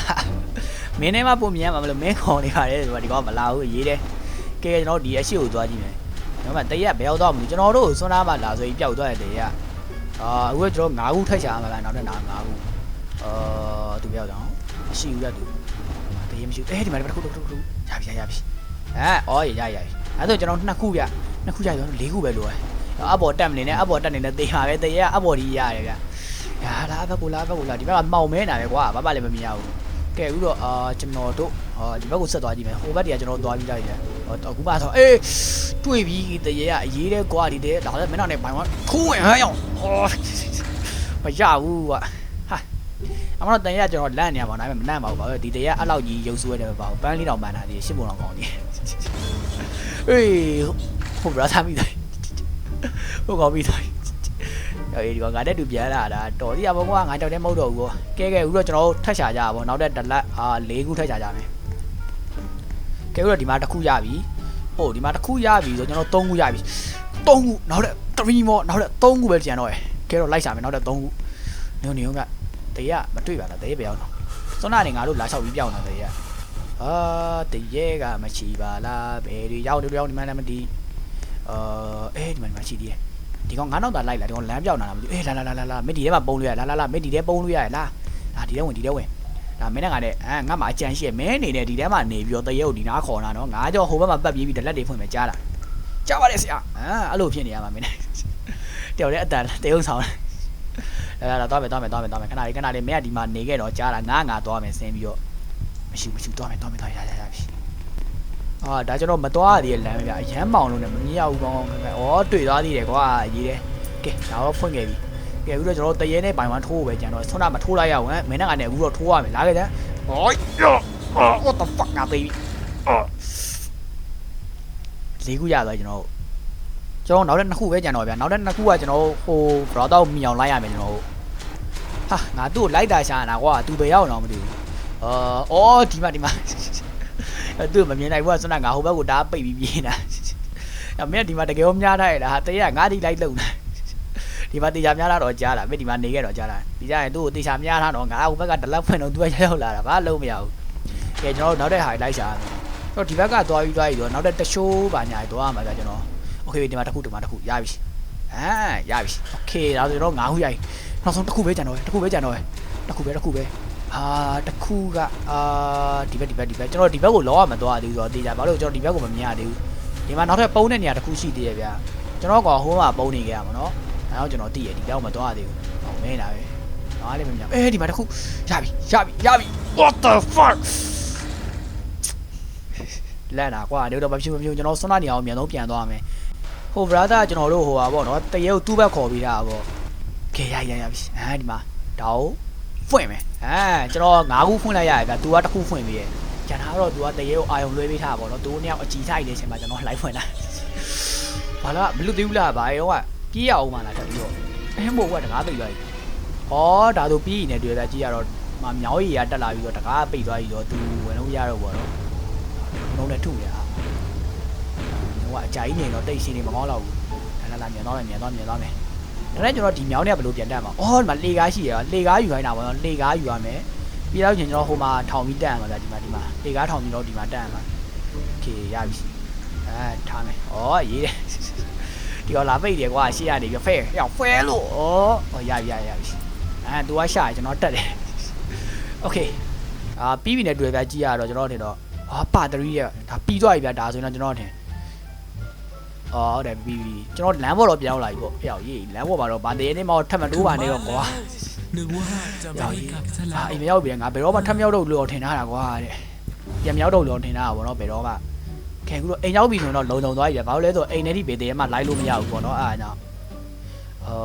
မင်းနဲ့မှပုံမြင်ရမှာမလို့မင်းခေါ်နေပါတယ်ဆိုတော့ဒီကောင်မလာဘူးရေးတယ်ကဲကျွန်တော်ဒီအရှိကိုသွားကြည့်မယ်ကျွန်တော်ကတရက်ဘယ်ရောက်တော့မလို့ကျွန်တော်တို့စွန်းသားမှလာဆိုပြီးပျောက်သွားတယ်တရက်အာအခုကျွန်တော်9ခုထပ်ရှာရမှာဗျာနောက်ထပ်9ခု အာသူပြောက်တော့မရှိဘူးရသူတရေမရှိဘူးအဲဒီမှာတစ်ခုတစ်ခုတစ်ခုရပြီရပြီအဲအော်ရရရပြီအဲဆိုကျွန်တော်နှစ်ခုပြနှစ်ခုရရောလေးခုပဲလိုတယ်အဘော်တက်မနေနဲ့အဘော်တက်နေနဲ့တေးပါပဲတရေကအဘော်ဒီရတယ်ဗျရာလာဘက်ကိုလာဘက်ကိုလာဒီဘက်ကမှောင်မဲနေတာပဲကွာဘာမှလည်းမမြင်ရဘူးကဲဥတော့အာကျွန်တော်တို့အာဒီဘက်ကိုဆက်သွားကြည့်မယ်ဟိုဘက်တည်းကကျွန်တော်သွားပြီးကြည့်တယ်ဟောအခုမှဆိုအေးတွေ့ပြီတရေကအရေးတဲ့ကွာဒီတဲ့ဒါလည်းမင်းတို့နဲ့ဘိုင်ဝမ်ခိုးဝင်ဟဲ့အောင်ဟောမရဘူးကွာ အမတော့တန်ရကျွန်တော်လန့်နေရပါတော့ဒါပေမဲ့မလန့်ပါဘူးဘာလို့ဒီတရက်အဲ့လောက်ကြီးရုပ်ဆိုးရတယ်မပါဘူးပန်းလေးတောင်ပန်းတာဒီရှစ်ပုံတောင်ကောင်းနေအေးဟုတ်ဗျာသားမိတယ်ဟုတ်ကောင်းပြီသားအေးဒီကောင်ငါတက်တူပြန်လာတာတော်သေးရပါကွာငါတောက်တဲ့မဟုတ်တော့ဘူးကောကဲကဲဦးတော့ကျွန်တော်တို့ထက်ချာကြပါဘောနောက်တဲ့တလက်အာ၄ခုထက်ချာကြမယ်ကဲဦးတော့ဒီမှာတစ်ခုရပြီဟုတ်ဒီမှာတစ်ခုရပြီဆိုကျွန်တော်၃ခုရပြီ၃ခုနောက်တဲ့3 more နောက်တဲ့3ခုပဲကျန်တော့ရယ်ကဲတော့လိုက်စားမယ်နောက်တဲ့3ခုနေနေဦးက တရေကမတွေ့ပါလားတရေပဲအောင်တော့စွန်းနာနေငါတို့လာလျှောက်ပြီးပြောင်းတာတရေကအာတရေကမရှိပါလားဘယ်တွေရောက်တယ်ရောက်ဒီမှလည်းမသိအာအေးဒီမှာဒီမှာရှိသေးတယ်ဒီကောင်ငါနောက်သာလိုက်လာဒီကောင်လမ်းပြောင်းလာတာမသိအေးလာလာလာလာလာမစ်ဒီထဲမှာပုံလို့ရလာလာလာမစ်ဒီထဲပုံလို့ရလာလာဒီထဲဝင်ဒီထဲဝင်ဒါမင်းနဲ့ငါနဲ့အဲငါမှအကြံရှိရမင်းအနေနဲ့ဒီထဲမှာနေပြီးတော့တရေကိုဒီနားခေါ်တာနော်ငါကြောဟိုဘက်မှာပတ်ပြေးပြီးတလက်တွေဖွင့်မယ်ကြားလားကြားပါလေဆရာအာအဲ့လိုဖြစ်နေရမှာမင်းနဲ့တယောက်တည်းအတန်တယုံဆောင်လာ လာလာတော့မယ်တော့မယ်တော့မယ်တော့မယ်ခဏလေးခဏလေးမင်းကဒီမှာနေခဲ့တော့ကြားတာငါငါသွားမယ်ဆင်းပြီးတော့မရှိဘူးမရှိဘူးသွားမယ်သွားမယ်သွားရရရပြီအာဒါကျွန်တော်မသွားရသေးတဲ့လမ်းပဲဗျအရမ်းမောင်လို့ねမမြင်ရဘူးကောင်းကောင်းခက်ခက်ဩတွေ့သွားသေးတယ်ကွာရေးတယ်ကဲဒါတော့ဖွင့်ခဲ့ပြီကဲအခုတော့ကျွန်တော်တရေနဲ့ပိုင်ဝမ်ထိုးပဲကြံတော့ဆွမ်းနာမထိုးလိုက်ရအောင်ဟမ်မင်းနဲ့ကနေအခုတော့ထိုးရမယ်လာခဲ့ကြဟိုး what the fuck ငါ baby လေးခုရသွားကျွန်တော်ကျွန်တော်နောက်တဲ့နှစ်ခုပဲကြံတော့ဗျာနောက်တဲ့နှစ်ခုကကျွန်တော်ဟို brother ကိုမြောင်လိုက်ရမယ်ကျွန်တော် ဟာငါသူ့ကိုလိုက်တာရှာနေတာကွာသူပဲရောက်အောင်မသိဘူးအာအော်ဒီမှာဒီမှာအဲ့သူ့မမြင်နိုင်ဘူးကစွမ်းနာငါဟိုဘက်ကိုဒါပိတ်ပြီးပြေးနေတာအဲ့မင်းကဒီမှာတကယ်ရောများထားရတာဟာတရေကငါဒီလိုက်လုံတာဒီမှာတေချာများထားတော့ကြားတာမင်းဒီမှာနေခဲ့တော့ကြားတာဒီကြရင်သူ့ကိုတေချာများထားတော့ငါဟိုဘက်ကဒလက်ဖွင့်တော့သူကရောက်လာတာဘာလုံးမရဘူးကဲကျွန်တော်တို့နောက်တဲ့ဟာလိုက်ရှာရမယ်တော့ဒီဘက်ကသွားပြီးသွားပြီးတော့နောက်တဲ့တရှိုးပါညာသွားရမှာဗျာကျွန်တော် โอเคဒီမှာတစ်ခုဒီမှာတစ်ခုရပြီအာရပြီโอเคဒါဆိုတော့၅ခုရပြီ နောက်ဆုံးတစ်ခုပဲကြံတော့တယ်တစ်ခုပဲကြံတော့တယ်တစ်ခုပဲတစ်ခုပဲအာတစ်ခုကအာဒီဘက်ဒီဘက်ဒီဘက်ကျွန်တော်ဒီဘက်ကိုလောရမသွားသေးဘူးဆိုတော့တေးကြဘာလို့ကျွန်တော်ဒီဘက်ကိုမမြင်ရသေးဘူးဒီမှာနောက်ထပ်ပုံးတဲ့နေရာတစ်ခုရှိသေးရဲ့ဗျာကျွန်တော်ကဟိုးမှာပုံးနေကြရမှာနော်အဲတော့ကျွန်တော်တည်ရဒီဘက်ကိုမသွားသေးဘူးဟောမင်းလာပဲအားလည်းမမြင်အေးဒီမှာတစ်ခုရပြီရပြီရပြီ what the fuck လန့်တာကွာနေတော့မဖြစ်မဖြစ်ကျွန်တော်စွမ်းနာနေအောင်အမြန်ဆုံးပြန်သွားမယ်ဟို brother ကျွန်တော်တို့ဟိုပါပေါ့နော်တရေကိုသူ့ဘက်ခေါ်ပြီးတာပေါ့ ကဲရရရပြီအဲဒီမှာဒါကိုဖွင့်မယ်အဲကျွန်တော်၅ခုဖွင့်လိုက်ရတယ်ဗျာ तू ကတစ်ခုဖွင့်ပြီးရကျန်တာတော့ तू ကတရေကိုအာယုံလွှဲပေးထားပါပေါ့နော် तू နှစ်ယောက်အကြည်ဆိုင်နေတဲ့အချိန်မှာကျွန်တော်လိုက်ဖွင့်တာဘာလားဘလူးသေးဘူးလားဘာရောကပြေးရအောင်မလားတက်ပြီးတော့အဲမို့ကတကားပိတ်သွားပြီဩဒါဆိုပြီးနေတွေ့တာကြည့်ရတော့မမြောင်းရီကတက်လာပြီးတော့တကားပိတ်သွားပြီတော့ तू ဝင်လို့ရတော့ပေါ့နော်လုံးနဲ့ထုရတာ ဟိုကအကြာကြီးနေတော့တိတ်ရှိနေမကောင်းတော့ဘူးလာလာလာမြန်သွားမယ်မြန်သွားမြန်သွားမယ် ဒါနဲ့ကျွန်တော်ဒီမြောင်းเนี่ยဘယ်လိုပြန်တက်မှာအော်ဒီမှာလေကားရှိရလေကားယူခိုင်းတာပေါ့နော်လေကားယူရမယ် ပြီးတော့ကျွန်တော်ဟိုမှာထောင်ပြီးတက်ရမှာဗျာဒီမှာဒီမှာလေကားထောင်ပြီးတော့ဒီမှာတက်ရမှာโอเคရပြီအဲထားမယ်ဩရေးတယ်ဒီတော့လာပိတ်တယ်ကွာရှေ့ကနေပြီးဖဲရောက်ဖဲလို့ဩဩရပြီရပြီရပြီအဲသူကရှာကျွန်တော်တက်တယ်โอเคအာပြီးပြီနဲ့တွေ့ဗျာကြည့်ရတော့ကျွန်တော်ထင်တော့အာပါတရီရဒါပြီးသွားပြီဗျာဒါဆိုရင်တော့ကျွန်တော်ထင် အော်ဟုတ်တယ်ပြီးပြီကျွန်တော်လမ်းဘော်တော့ပြောင်းလာပြီပေါ့ဟဲ့ရောက်ရေးလမ်းဘော်မှာတော့ဗာတရေနေမှာထပ်မတိုးပါနဲ့တော့ကွာ นึกว่าจะไม่กลับซะแล้ အာ ว အိမ်မရောက်ပြီငါဘယ်တော့မှထပ်မြောက်တော့လို့ထင်ထားတာကွာတဲ့ပြန်မြောက်တော့လို့ထင်ထားတာပေါ့နော်ဘယ်တော့မှခဲခုတော့အိမ်ရောက်ပြီဆိုရင်တော့လုံုံသွားပြီပဲဘာလို့လဲဆိုတော့အိမ်ထဲထိဘယ်တည်းမှလိုက်လို့မရဘူးပေါ့နော်အားကြောင့်အာ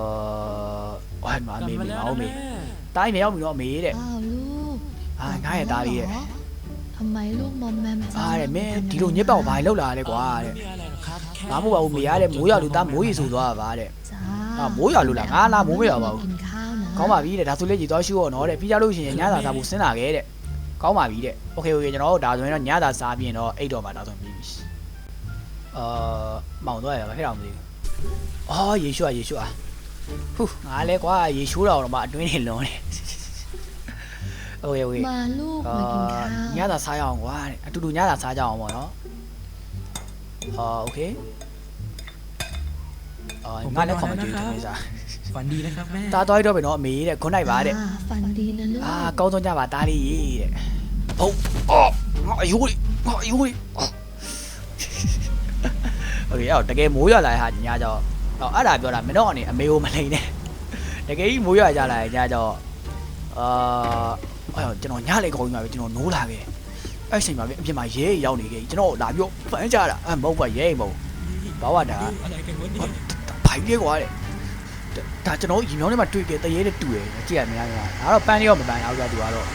ဟိုမှာ กลับ မေ มา မေ แล้ว အောင်မေ นะแม่ တားအိမ်မရောက်ပြီတော့မေတဲ့ อ้าวลูก อ่าง่ายอะตาดีอะ ทำไมลูกมอมแมม အားတဲ့မင်းဒီလိုညစ်ပေါက်ဘာလောက်လာလဲကွာတဲ့ ไม่มีอะไรหรอกครับแค่ ငါမို့ပါဘူးမေရတဲ့မိုးရလူသားမိုးရီဆိုသွားတာပါတဲ့ จ้า อ่าမိုးရွာလို့လားငါလားမိုးမရွာပါဘူး กินข้าวนะ ကောင်းပါပြီတဲ့ဒါဆိုလေကြီးသွားရှိတော့နော်တဲ့ပြီးကြလို့ရှိရင်ညသာစားဖို့စဉ်းစားခဲ့တဲ့ကောင်းပါပြီတဲ့โอเคโอเคကျွန်တော်တို့ဒါဆိုရင်တော့ညသာစားပြီးရင်တော့အိတ်တော့မှာဒါဆိုပြီးပြီအာမောင်တော့ရပါခဲ့တော့မသိဘူးအော်ရေရှုอ่ะရေရှုอ่ะဟူးငါလဲကွာရေရှုတော့တော့မှအတွင်းနေလုံးတယ်โอเคโอเค มาลูก အာ มากินข้าว ညသာစားရအောင်ကွာတဲ့အတူတူညသာစားကြအောင်ပေါ့နော်အာโอเค အာငါလည်းခေါ်မကြည့်တယ်စား ฝันดีนะครับแม่ တားသွားရတော့ပဲနော်အမေတဲ့ခွန်နိုင်ပါတဲ့ อ่าฝันดีนะลูก အာကောင်းဆုံးကြပါတားလေးရေတဲ့ဟုတ်အော်ငါအယိုးလေးငါအယိုးလေးโอเคအဲ့တော့တကယ်မိုးရွာလာတဲ့ဟာညကြောင်အော်အဲ့ဒါပြောတာမင်းတို့ကနေအမေကိုမလိန်နဲ့တကယ်ကြီးမိုးရွာကြလာတဲ့ညကြောင်အာအဲ့တော့ကျွန်တော်ညလေခေါင်းကြီးမှာပဲကျွန်တော်နိုးလာခဲ့အဲ့ချိန်မှာပဲအပြင်မှာရဲရောက်နေခဲ့ကျွန်တော်လာပြောဖမ်းကြတာအမဟုတ်ပါရဲမဟုတ်ဘာဝတာ อะไรกันวะเนี่ย ဖို က်လေးကွာတဲ့ဒါကျွန်တော်ရင်မြောင်းထဲမှာတွေ့ခဲ့တရေနဲ့တူတယ်ကြည့်ရမလားကွာဒါတော့ပန်းလေးရောမပန်းတော့ကွာသူကတော့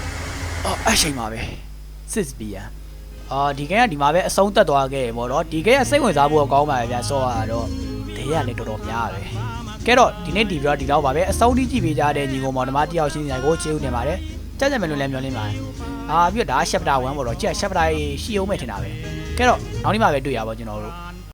အော်အဲ့ချိန်မှာပဲစစ်ပီယာအာဒီကဲကဒီမှာပဲအဆုံးတက်သွားခဲ့တယ်ပေါ့နော်ဒီကဲကစိတ်ဝင်စားဖို့ကောင်းပါပဲဗျာဆော့ရတော့ဒေရလည်းတော်တော်များတယ်ကဲတော့ဒီနေ့ဒီဗီဒီယိုဒီတော့ပါပဲအဆုံးထိကြည့်ပေးကြတဲ့ညီကောင်မောင်နှမတယောက်ချင်းဆိုင်ကိုချေးဦးနေပါတယ်ကြက်ကြက်မယ်လို့လည်းမျှော်လင့်ပါတယ်အာပြီးတော့ဒါရှက်ပတာ1ပေါ့တော့ကြက်ရှက်ပတာရှိအောင်မဲ့ထင်တာပဲကဲတော့နောက်နေ့မှပဲတွေ့ရပါကျွန်တော်တို့